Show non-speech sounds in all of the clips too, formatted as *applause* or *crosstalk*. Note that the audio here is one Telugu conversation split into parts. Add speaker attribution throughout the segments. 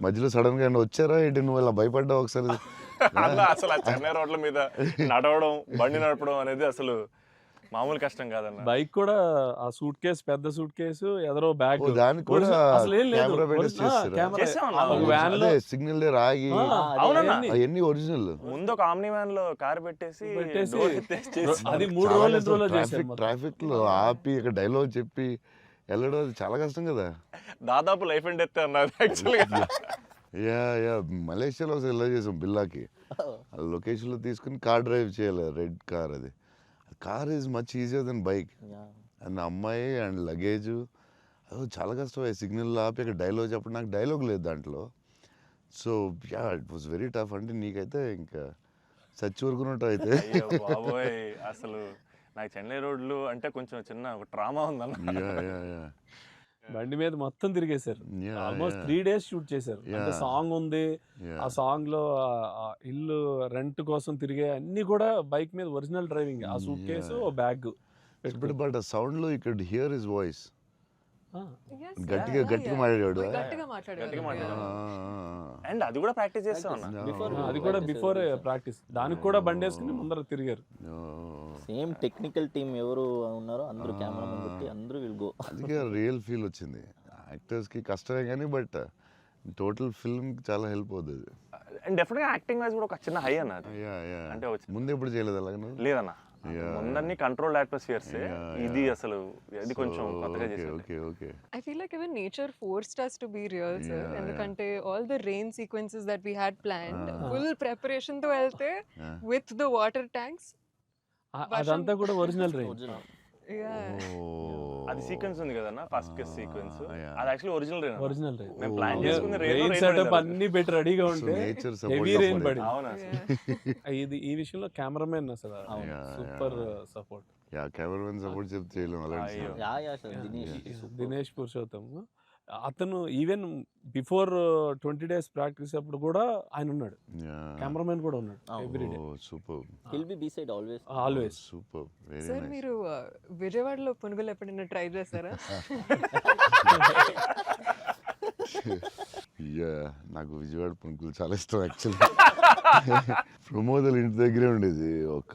Speaker 1: మధ్యలో సడన్గా వచ్చారా ఏంటి నువ్వు ఇలా భయపడ్డావు ఒకసారి
Speaker 2: అలా అసలు ఆ చెన్నై రోడ్ల మీద నడవడం బండి నడపడం అనేది అసలు మామూలు కష్టం కాదన్న
Speaker 3: బైక్ కూడా ఆ సూట్ కేసు పెద్ద సూట్ కేసు ఎదరో బ్యాగ్
Speaker 1: ఓ, దానికి కూడా
Speaker 3: అసలు ఏం లేదు
Speaker 1: కెమెరా పెట్టేసి
Speaker 3: Original- ఆ,
Speaker 1: చేస్తారా?
Speaker 3: కెమెరా.
Speaker 2: చేసామన్నా.
Speaker 3: ఒక వ్యాన్లో
Speaker 1: అదే సిగ్నల్ దగ్గర ఆగి
Speaker 3: ఆ,
Speaker 2: అవునన్నా.
Speaker 3: అవన్నీ.
Speaker 1: అవన్నీ ఒరిజినల్
Speaker 2: ముందు ఒక ఆమ్ని వ్యాన్లో కార్ పెట్టేసి
Speaker 3: పెట్టేసి
Speaker 2: door ఎత్తేసి చేసి-
Speaker 3: అది మూడు రోజులు ఎన్ని రోజులు చేశారు
Speaker 1: ట్రాఫిక్
Speaker 3: మొత్తం.
Speaker 1: ట్రాఫిక్లో ఆపి ఇక డైలాగ్ చెప్పి వెళ్ళడం అది చాలా కష్టం కదా.
Speaker 2: దాదాపు లైఫ్ అండ్ డెత్ అన్నారు యాక్చువల్గా
Speaker 1: యా యా మలేషియాలో ఒకసారి ఇలా చేసాం బిల్లాకి. లొకేషన్లో తీసుకుని కార్ డ్రైవ్ చేయాలి రెడ్ కార్ అది. Car is much easier than bike. And అమ్మాయి అండ్ లగేజ్. అదో చాలా కష్టం. సిగ్నల్ ఆపి అక్కడ డైలాగ్ చెప్పడం నాకు డైలాగ్ లేదు దాంట్లో. So yeah it was very tough అంటే నీకైతే ఇంకా చచ్చి ఊరుకున్నట్టు అయితే.
Speaker 2: అయ్యో బాబోయ్ అసలు నాకు చెన్నై రోడ్లు అంటే కొంచెం చిన్న ఒక ట్రామా ఉందన్న
Speaker 1: యా యా యా
Speaker 3: బండి మీద మొత్తం తిరిగేశారు. ఆల్మోస్ట్. త్రీ డేస్ షూట్ చేశారు. అంటే. సాంగ్ ఉంది
Speaker 1: యా
Speaker 3: ఆ సాంగ్లో ఇల్లు రెంట్ కోసం తిరిగే అన్ని కూడా బైక్ మీద ఒరిజినల్ డ్రైవింగ్ ఆ సూట్ కేసు. బ్యాగ్
Speaker 1: బట్ సౌండ్లో ఇక్కడ హియర్ ఇస్ వాయిస్ గట్టిగా గట్టిగా. మాట్లాడాడు.
Speaker 4: గట్టిగా మాట్లాడాడు.
Speaker 2: అండ్ అది కూడా ప్రాక్టీస్ చేస్తాం అన్న
Speaker 1: Yeah.
Speaker 5: Before
Speaker 3: అది కూడా
Speaker 5: practice
Speaker 3: బిఫోర్. ప్రాక్టీస్ దానికి కూడా బండి వేసుకుని ముందర తిరిగారు.
Speaker 5: సేమ్ టెక్నికల్ టీం ఎవరు ఉన్నారో అందరూ కెమెరామెన్ పెట్టి అందరూ విల్ గో
Speaker 1: అందుకే రియల్ ఫీల్ వచ్చింది. యాక్టర్స్కి కష్టమే కానీ బట్ టోటల్ ఫిల్మ్ చాలా హెల్ప్ అవుతుంది
Speaker 2: అండ్ డెఫినెట్గా యాక్టింగ్ వైజ్ కూడా ఒక చిన్న హై అన్న అది.
Speaker 1: యా యా
Speaker 2: అంటే
Speaker 1: ముందు ఎప్పుడు చేయలేదు అలాగే?
Speaker 2: లేదన్న. ముందన్ని కంట్రోల్ అట్మాస్ఫియర్స్ ఇది. అసలు ఇది కొంచెం కొత్తగా చేసింది
Speaker 1: okay okay
Speaker 4: I feel like even nature forced us be real, sir.
Speaker 1: Yeah,
Speaker 4: ఎందుకంటే the rain sequences that we had planned,
Speaker 1: Ah.
Speaker 4: full preparation తో వెళ్తే water tanks.
Speaker 3: ఆ-
Speaker 4: వర్షం-
Speaker 3: అదంతా కూడా original range
Speaker 5: original
Speaker 4: Yeah.
Speaker 1: Oh.
Speaker 2: అది సీక్వెన్స్ ఉంది కదన్న ఫస్ట్ కిస్ సీక్వెన్స్. అది actually original rain?
Speaker 3: Original range
Speaker 2: మేము ప్లాన్. చేసుకుని rain లో
Speaker 3: రెయిన్
Speaker 2: rain
Speaker 3: సెటప్ అన్ని పెట్టి రెడీగా ఉంటే
Speaker 1: support
Speaker 3: హెవీ
Speaker 1: support.
Speaker 3: పడింది.
Speaker 2: అవునా. *laughs*
Speaker 3: ఇది ఈ విషయంలో కెమెరామెన్ అసలు super. Support
Speaker 1: yeah cameraman support చెప్తే చేయలేము అలాంటి
Speaker 5: సార్. దినేష్. Super.
Speaker 3: అతను even before twenty days practice అప్పుడు కూడా ఆయన ఉన్నాడు. కెమెరామెన్ కూడా ఉన్నాడు
Speaker 5: beside always.
Speaker 3: Always
Speaker 1: Super. Very
Speaker 4: sir. మీరు విజయవాడలో పునుగులు ఎప్పుడైనా ట్రై చేస్తారా
Speaker 1: యా నాకు విజయవాడ పునుకులు చాలా ఇష్టం యాక్చువల్లీ ప్రమోద్ ఇంటి దగ్గరే ఉండేది ఒక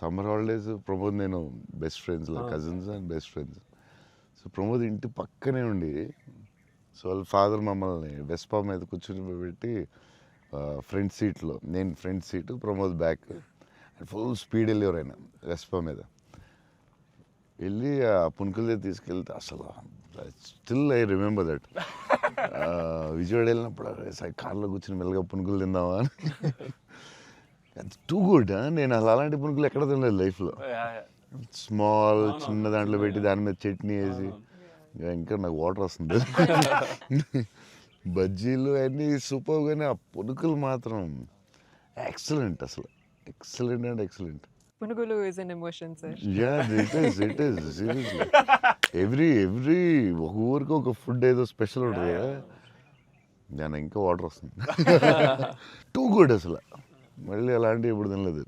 Speaker 1: సమ్మర్ హాలిడేస్ ప్రమోద్ నేను best friends. Cousins and best friends so Pramod ఇంటి పక్కనే ఉండి సో వాళ్ళ ఫాదర్ మమ్మల్ని వెస్పా మీద కూర్చుని పెట్టి ఫ్రంట్ సీట్లో నేను front seat Pramod back full speed వెళ్ళేవారు ఆయన వెస్పా మీద. వెళ్ళి ఆ పునుకులే దగ్గర తీసుకెళ్తే అసలు still I remember that Vijayawada వెళ్ళినప్పుడు సై కార్లో కూర్చుని మెల్లగా పునుకులు తిందామా అని. *laughs* టూ గుడ్ నేను అసలు అలాంటి పునుకులు ఎక్కడ తినలేదు లైఫ్లో స్మాల్. చిన్న దాంట్లో పెట్టి దాని మీద చట్నీ వేసి. ఇంకా నాకు వాటర్ వస్తుంది. *laughs* బజ్జీలు అన్నీ సూపర్ కానీ ఆ పునుకులు మాత్రం ఎక్సలెంట్ అసలు. ఎక్సలెంట్ అండ్ ఎక్సలెంట్
Speaker 4: పునుగులు is an emotion sir
Speaker 1: yeah it is it is seriously every every ఒక ఊరికి ఒక ఫుడ్ ఏదో స్పెషల్ ఉంటుంది కదా. దాని ఇంకా వాటర్ వస్తుంది. *laughs* టూ గుడ్ అసలు. మళ్ళీ అలాంటివి ఎప్పుడు తినలేదు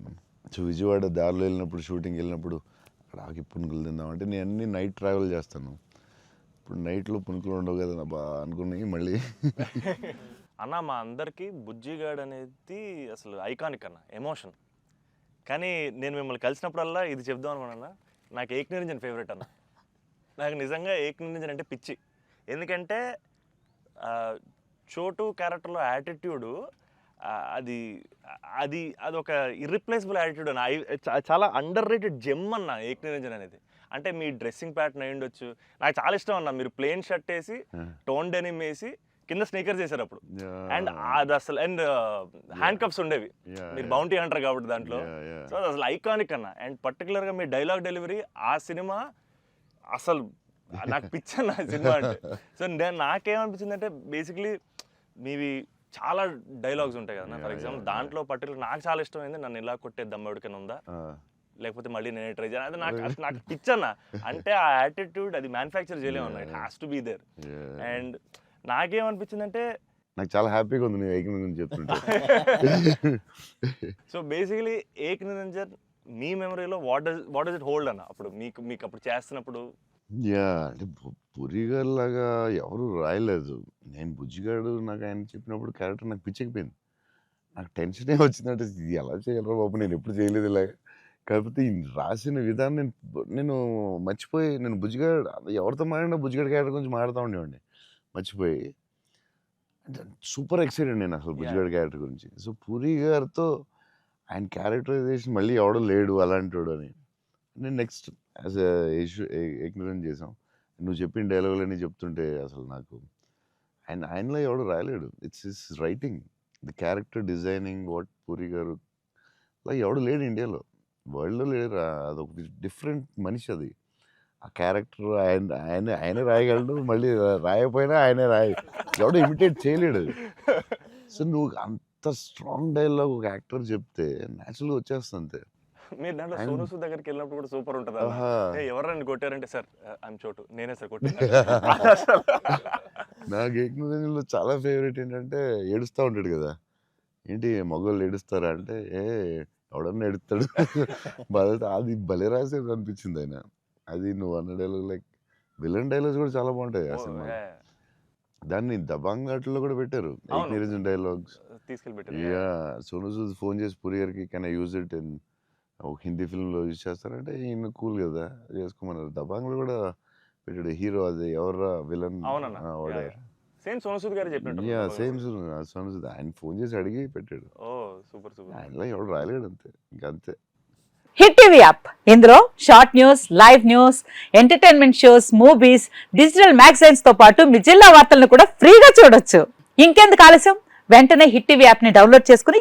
Speaker 1: సో విజయవాడ దారిలో వెళ్ళినప్పుడు షూటింగ్ వెళ్ళినప్పుడు అక్కడ ఆకి పునుకులు తిందామంటే నేను అన్ని నైట్ ట్రావెల్ చేస్తాను. ఇప్పుడు నైట్లో పునుకులు ఉండవు కదా బా అనుకున్నాయి మళ్ళీ.
Speaker 2: అన్న మా అందరికి బుజ్జిగాడ్ అనేది అసలు ఐకానిక్ అన్న ఎమోషన్. కానీ నేను మిమ్మల్ని కలిసినప్పుడల్లా ఇది చెప్దాం అనుకున్నా నాకు ఏక్ నిరంజన్ ఫేవరెట్ అన్న. నాకు నిజంగా ఏక్ నిరంజన్ అంటే పిచ్చి. ఎందుకంటే చోటు క్యారెక్టర్లో యాటిట్యూడు అది అది అది ఒక ఇర్రిప్లేసబుల్ యాటిట్యూడ్ అన్న. చాలా అండర్ రేటెడ్ జెమ్ అన్న ఏక్ నిరంజన్ అనేది. అంటే మీ డ్రెస్సింగ్ ప్యాటర్న్ అయి ఉండొచ్చు. నాకు చాలా ఇష్టం అన్న. మీరు ప్లెయిన్ షర్ట్ వేసి టోన్ డెనిమ్ వేసి కింద స్నీకర్స్ వేసారు అప్పుడు. అండ్ అది అసలు అండ్ హ్యాండ్ కప్స్ ఉండేవి. మీరు. బౌంటీ అంటారు కాబట్టి దాంట్లో. సో అది అసలు ఐకానిక్ అన్న. అండ్ పర్టికులర్గా మీ డైలాగ్ డెలివరీ ఆ సినిమా అసలు నాకు పిచ్చన్న సినిమా అంటే. *laughs* సో నేను నాకేమనిపించింది అంటే బేసిక్లీ మీవి చాలా డైలాగ్స్ ఉంటాయి కదా. ఫర్ ఎగ్జాంపుల్ దాంట్లో పర్టికులర్ నాకు చాలా ఇష్టమైంది నన్ను ఇలా కొట్టే దమ్మడికని ఉందా? లేకపోతే మళ్ళీ నేనే ట్రై చేయాలి. అది నాకు *laughs* నాకు పిచ్చన్న. అంటే ఆ యాటిట్యూడ్ అది మ్యానుఫ్యాక్చర్ చేయలేము it has to be there and నాకేమనిపించిందంటే
Speaker 1: నాకు చాలా హ్యాపీగా ఉంది నీ ఐకన్ గురించి చెప్తుంటే.
Speaker 2: సో బేసికలీ ఏక్ నిరంజన్ మీ మెమరీలో what does what does it hold అన్న? అప్పుడు మీకు మీకు అప్పుడు చేస్తున్నప్పుడు
Speaker 1: యా అంటే పు- పురి గారు లాగా ఎవరు రాయలేదు. నేను బుజ్జిగాడు నాకు ఆయన చెప్పినప్పుడు క్యారెక్టర్ నాకు పిచ్చెక్కిపోయింది. నాకు టెన్షనే వచ్చిందంటే ఇది ఎలా చేయగలరా బాబు? నేను ఎప్పుడు చేయలేదు ఇలాగ. కాకపోతే ఈ రాసిన విధానం నేను బ- నేను మర్చిపోయి నేను బుజ్జిగాడు ఎవరితో మాట్లాడినా బుజ్జిగాడు క్యారెక్టర్ గురించి మాట్లాడుతూ ఉండేవాడిని మర్చిపోయి. అంటే సూపర్ ఎక్సైటెడ్ నేను అసలు బుజ్జిగాడు క్యారెక్టర్ గురించి. సో పూరి గారితో ఆయన క్యారెక్టరైజేషన్ మళ్ళీ ఎవడో లేడు అలాంటి వాడు అని. నేను నెక్స్ట్. యాజ్ ఎగ్నరెంట్ చేసాం నువ్వు చెప్పిన డైలాగులన్నీ చెప్తుంటే అసలు నాకు ఆయన ఆయనలో ఎవడు రాయలేడు. It's is writing the character designing what Puri garu అలా ఎవడు లేడు ఇండియాలో. వరల్డ్లో లేడు రా- అదొక డిఫరెంట్ మనిషి అది. ఆ క్యారెక్టర్ ఆయన ఆయన ఆయనే రాయగలడు. మళ్ళీ రాయకపోయినా ఆయనే రాయ ఎవడు ఇమిటేట్ చేయలేడు. సో నువ్వు అంత స్ట్రాంగ్ డైలాగ్ ఒక యాక్టర్ చెప్తే న్యాచురల్గా వచ్చేస్తుంది అంతే
Speaker 2: మీరు దాంట్లో సోను సూద్ దగ్గరికి వెళ్ళినప్పుడు కూడా సూపర్ ఉంటుంది అన్న.
Speaker 1: ఆహా.
Speaker 2: ఏ, ఎవరైనా కొట్టారంటే సార్ ఐమ్ చోటు. నేనే సార్ కొట్టాను *laughs*
Speaker 1: నాకు ఏకనూరంలో చాలా ఫేవరెట్ ఏంటంటే ఏడుస్తూ ఉంటాడు కదా. ఏంటి మగవాళ్ళు ఏడుస్తారా అంటే ఏ ఎవడన్నా ఏడుస్తాడు. *laughs* బాధ అది భలే రాసేది అనిపించింది ఆయన. అది నువ్వు అన్న డైలాగ్ లైక్ విలన్ డైలాగ్స్ కూడా చాలా బాగుంటాయి ఆ సినిమా దాన్ని దబాంగ్ ఘాట్లో కూడా పెట్టారు. నిరంజన్ డైలాగ్స్
Speaker 2: తీసుకెళ్ళి పెట్టారు
Speaker 1: యా సోను సూద్ ఫోన్ చేసి పూరి గారికి can I use it in ఒక హిందీ ఫిల్మ్లో యూజ్ చేస్తారంటే ఈయన కూల్ కదా చేసుకోమన్నారు. దబాంగ్లో కూడా పెట్టాడు. హీరో అది ఎవరా విలన్
Speaker 2: సేమ్ సోను సూద్ గారు చెప్పినట్టు
Speaker 1: యా సేమ్ సోను సూద్ ఆయన ఫోన్ చేసి అడిగి పెట్టాడు.
Speaker 2: ఓ సూపర్ సూపర్.
Speaker 1: ఆయనలో ఎవడు రాయలేడు అంతే ఇంకా అంతే.
Speaker 6: Hit TV app. ఇందులో short news live news entertainment shows movies digital మ్యాగజైన్స్తో పాటు మీ జిల్లా వార్తలను కూడా ఫ్రీగా చూడొచ్చు. ఇంకెందుకు ఆలస్యం? వెంటనే హిట్ టీవీ యాప్ని డౌన్లోడ్ చేసుకుని